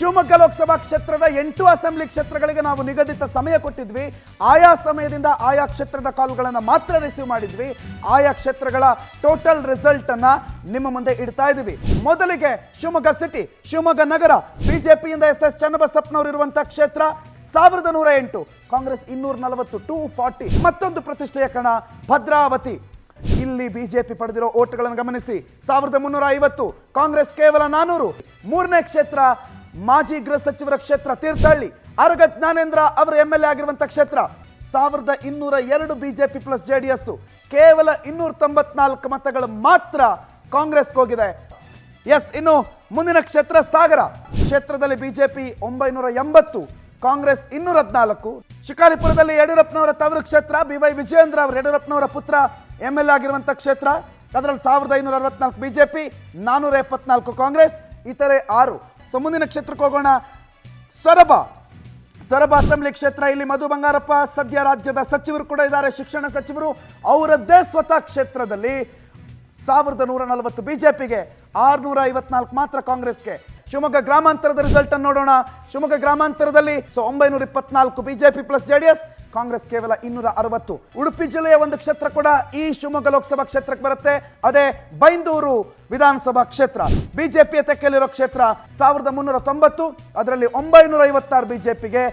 ಶಿವಮೊಗ್ಗ ಲೋಕಸಭಾ ಕ್ಷೇತ್ರದ ಎಂಟು ಅಸೆಂಬ್ಲಿ ಕ್ಷೇತ್ರಗಳಿಗೆ ನಾವು ನಿಗದಿತ ಸಮಯ ಕೊಟ್ಟಿದ್ವಿ. ಆಯಾ ಸಮಯದಿಂದ ಆಯಾ ಕ್ಷೇತ್ರದ ಕಾಲುಗಳನ್ನು ಮಾತ್ರ ರಿಸೀವ್ ಮಾಡಿದ್ವಿ. ಆಯಾ ಕ್ಷೇತ್ರಗಳ ಟೋಟಲ್ ರಿಸಲ್ಟ್ ಅನ್ನ ನಿಮ್ಮ ಮುಂದೆ ಇಡ್ತಾ ಇದ್ದೀವಿ. ಮೊದಲಿಗೆ ಶಿವಮೊಗ್ಗ ಸಿಟಿ, ಶಿವಮೊಗ್ಗ ನಗರ, ಬಿಜೆಪಿಯಿಂದ ಎಸ್ ಎಸ್ ಚನ್ನಬಸಪ್ಪನವರು ಇರುವಂತಹ ಕ್ಷೇತ್ರ ಸಾವಿರದ ನೂರ ಎಂಟು, ಕಾಂಗ್ರೆಸ್ ಇನ್ನೂರ ನಲವತ್ತು ಟೂ ಫಾರ್ಟಿ ಮತ್ತೊಂದು ಪ್ರತಿಷ್ಠೆಯ ಕಣ, ಭದ್ರಾವತಿ. ಇಲ್ಲಿ ಬಿಜೆಪಿ ಪಡೆದಿರೋ ಓಟ್ಗಳನ್ನು ಗಮನಿಸಿ. ಸಾವಿರದ ಮುನ್ನೂರ ಐವತ್ತು, ಕಾಂಗ್ರೆಸ್ ಕೇವಲ ನಾನೂರು, ಮೂರನೇ ಕ್ಷೇತ್ರ ಮಾಜಿ ಗೃಹ ಸಚಿವರ ಕ್ಷೇತ್ರ ತೀರ್ಥಹಳ್ಳಿ. ಅರಗ ಜ್ಞಾನೇಂದ್ರ ಅವರ ಎಂ ಎಲ್ ಎ ಆಗಿರುವಂತಹ ಕ್ಷೇತ್ರ. ಸಾವಿರದ ಇನ್ನೂರ ಎರಡು ಬಿಜೆಪಿ ಪ್ಲಸ್ ಜೆಡಿಎಸ್ ಕೇವಲ ಇನ್ನೂರ ತೊಂಬತ್ನಾಲ್ಕು ಮತಗಳು ಮಾತ್ರ ಕಾಂಗ್ರೆಸ್ಗೆ ಹೋಗಿದೆ. ಎಸ್ ಇನ್ನು ಮುಂದಿನ ಕ್ಷೇತ್ರ ಸಾಗರ. ಕ್ಷೇತ್ರದಲ್ಲಿ ಬಿಜೆಪಿ ಒಂಬೈನೂರ ಎಂಬತ್ತು, ಕಾಂಗ್ರೆಸ್ ಇನ್ನೂರ ಹದಿನಾಲ್ಕು. ಶಿಕಾರಿಪುರದಲ್ಲಿ ಯಡಿಯೂರಪ್ಪನವರ ತವರು ಕ್ಷೇತ್ರ ಬಿ ವೈ ವಿಜಯೇಂದ್ರ ಅವರು ಯಡಿಯೂರಪ್ಪನವರ ಪುತ್ರ ಎಂ ಎಲ್ ಆಗಿರುವಂಥ ಕ್ಷೇತ್ರ. ಅದರಲ್ಲಿ ಸಾವಿರದ ಐನೂರ ಅರವತ್ನಾಲ್ಕು ಬಿಜೆಪಿ ನಾನೂರ ಎಪ್ಪತ್ನಾಲ್ಕು ಕಾಂಗ್ರೆಸ್, ಇತರೆ ಆರು. ಸೊ ಮುಂದಿನ ಕ್ಷೇತ್ರಕ್ಕೆ ಹೋಗೋಣ. ಸೊರಬ. ಸೊರಬ ಅಸೆಂಬ್ಲಿ ಕ್ಷೇತ್ರ, ಇಲ್ಲಿ ಮಧು ಬಂಗಾರಪ್ಪ, ಸದ್ಯ ರಾಜ್ಯದ ಸಚಿವರು ಕೂಡ ಇದ್ದಾರೆ, ಶಿಕ್ಷಣ ಸಚಿವರು. ಅವರದ್ದೇ ಸ್ವತಃ ಕ್ಷೇತ್ರದಲ್ಲಿ ಸಾವಿರದ ನೂರ ನಲವತ್ತು ಬಿಜೆಪಿಗೆ ಆರುನೂರ ಐವತ್ನಾಲ್ಕು ಮಾತ್ರ ಕಾಂಗ್ರೆಸ್ಗೆ. ಶಿವಮೊಗ್ಗ ಗ್ರಾಮಾಂತರದ ರಿಸಲ್ಟ್ ಅನ್ನು ನೋಡೋಣ. ಶಿವಮೊಗ್ಗ ಗ್ರಾಮಾಂತರದಲ್ಲಿ, ಸೊ ಒಂಬೈನೂರ ಇಪ್ಪತ್ನಾಲ್ಕು ಬಿಜೆಪಿ ಪ್ಲಸ್ ಜೆಡಿಎಸ್ ಕಾಂಗ್ರೆಸ್ ಕೇವಲ ಇನ್ನೂರ ಅರವತ್ತು. ಉಡುಪಿ ಜಿಲ್ಲೆಯ ಒಂದು ಕ್ಷೇತ್ರ ಕೂಡ ಈ ಶಿವಮೊಗ್ಗ ಲೋಕಸಭಾ ಕ್ಷೇತ್ರಕ್ಕೆ ಬರುತ್ತೆ. ಅದೇ ಬೈಂದೂರು ವಿಧಾನಸಭಾ ಕ್ಷೇತ್ರ. ಬಿಜೆಪಿಯ ತೆಕ್ಕೆಯಲ್ಲಿರೋ ಕ್ಷೇತ್ರ ಸಾವಿರದ ಮುನ್ನೂರ ತೊಂಬತ್ತು, ಅದರಲ್ಲಿ ಒಂಬೈನೂರ ಐವತ್ತಾರು ಬಿಜೆಪಿಗೆ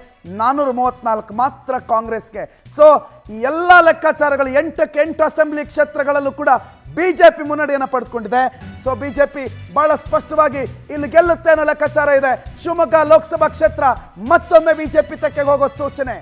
ನಾನ್ನೂರ ಮೂವತ್ನಾಲ್ಕು ಮಾತ್ರ ಕಾಂಗ್ರೆಸ್ಗೆ. ಸೊ ಈ ಎಲ್ಲ ಲೆಕ್ಕಾಚಾರಗಳು ಎಂಟಕ್ಕೆ ಎಂಟು ಅಸೆಂಬ್ಲಿ ಕ್ಷೇತ್ರಗಳಲ್ಲೂ ಕೂಡ ಬಿಜೆಪಿ ಮುನ್ನಡೆಯನ್ನು ಪಡೆದುಕೊಂಡಿದೆ ಸೊ ಬಿಜೆಪಿ ಬಹಳ ಸ್ಪಷ್ಟವಾಗಿ ಇಲ್ಲಿ ಗೆಲ್ಲುತ್ತೆ ಅನ್ನೋ ಲೆಕ್ಕಾಚಾರ ಇದೆ. ಶಿವಮೊಗ್ಗ ಲೋಕಸಭಾ ಕ್ಷೇತ್ರ ಮತ್ತೊಮ್ಮೆ ಬಿಜೆಪಿ ತೆಕ್ಕೆಗೆ ಹೋಗೋ ಸೂಚನೆ.